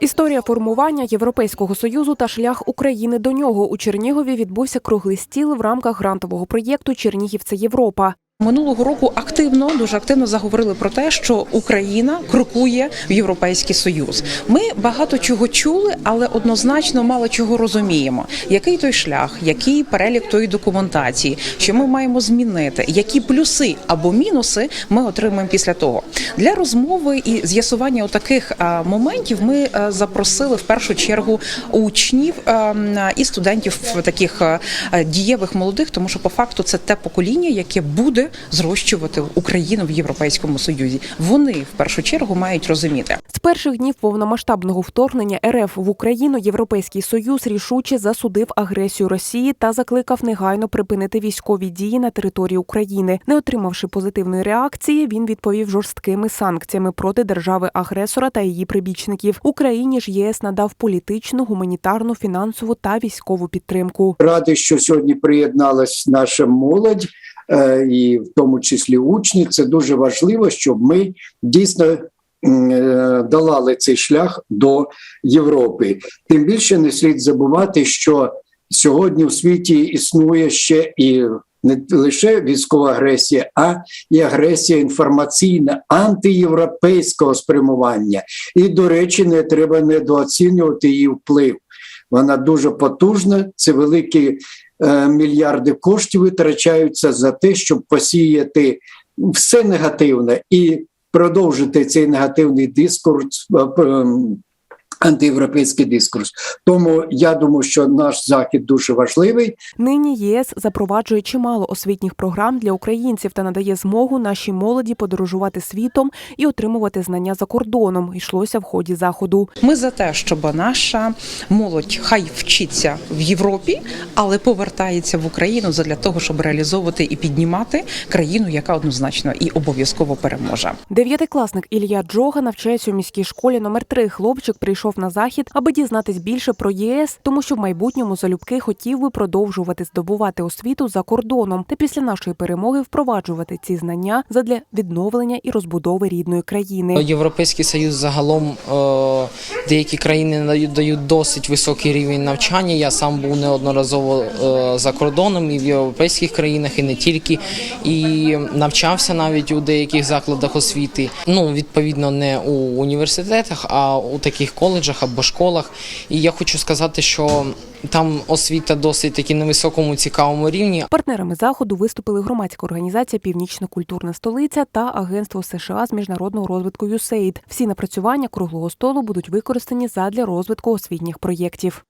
Історія формування Європейського союзу та шлях України до нього у Чернігові відбувся круглий стіл в рамках грантового проєкту Чернігівце Європа. Минулого року активно, дуже активно заговорили про те, що Україна крокує в Європейський Союз. Ми багато чого чули, але однозначно мало чого розуміємо. Який той шлях, який перелік тої документації, що ми маємо змінити, які плюси або мінуси ми отримаємо після того. Для розмови і з'ясування таких моментів ми е, запросили в першу чергу учнів е, і студентів таких е, дієвих молодих, тому що по факту це те покоління, яке буде зрощувати Україну в Європейському Союзі. Вони в першу чергу мають розуміти. З перших днів повномасштабного вторгнення РФ в Україну Європейський союз рішуче засудив агресію Росії та закликав негайно припинити військові дії на території України. Не отримавши позитивної реакції, він відповів жорсткими санкціями проти держави-агресора та її прибічників. Україні ж ЄС надав політичну, гуманітарну, фінансову та військову підтримку. радий, що сьогодні приєдналась наша молодь, і в тому числі учні. Це дуже важливо, щоб ми дійсно е, долали цей шлях до Європи. Тим більше не слід забувати, що сьогодні в світі існує ще і не лише військова агресія, а і агресія інформаційна антиєвропейського спрямування. І, до речі, не треба недооцінювати її вплив. Вона дуже потужна. Це великі е, мільярди коштів витрачаються за те, щоб посіяти все негативне і продовжити цей негативний дискурс. Антиєвропейський дискурс, тому я думаю, що наш захід дуже важливий. Нині ЄС запроваджує чимало освітніх програм для українців та надає змогу нашій молоді подорожувати світом і отримувати знання за кордоном. Йшлося в ході заходу. Ми за те, щоб наша молодь хай вчиться в Європі, але повертається в Україну для того, щоб реалізовувати і піднімати країну, яка однозначно і обов'язково переможе. Дев'ятикласник Ілля Джога навчається у міській школі номер 3 Хлопчик прийшов на захід, аби дізнатись більше про ЄС, тому що в майбутньому залюбки хотів би продовжувати здобувати освіту за кордоном та після нашої перемоги впроваджувати ці знання задля відновлення і розбудови рідної країни. Європейський союз загалом е, деякі країни дають досить високий рівень навчання. Я сам був неодноразово е, за кордоном і в європейських країнах, і не тільки. І навчався навіть у деяких закладах освіти. Ну відповідно, не у університетах, а у таких коледжах або школах. І я хочу сказати, що там освіта досить таки на високому цікавому рівні. Партнерами заходу виступили громадська організація Північна культурна столиця та Агентство США з міжнародного розвитку USAID. Всі напрацювання круглого столу будуть використані задля розвитку освітніх проєктів.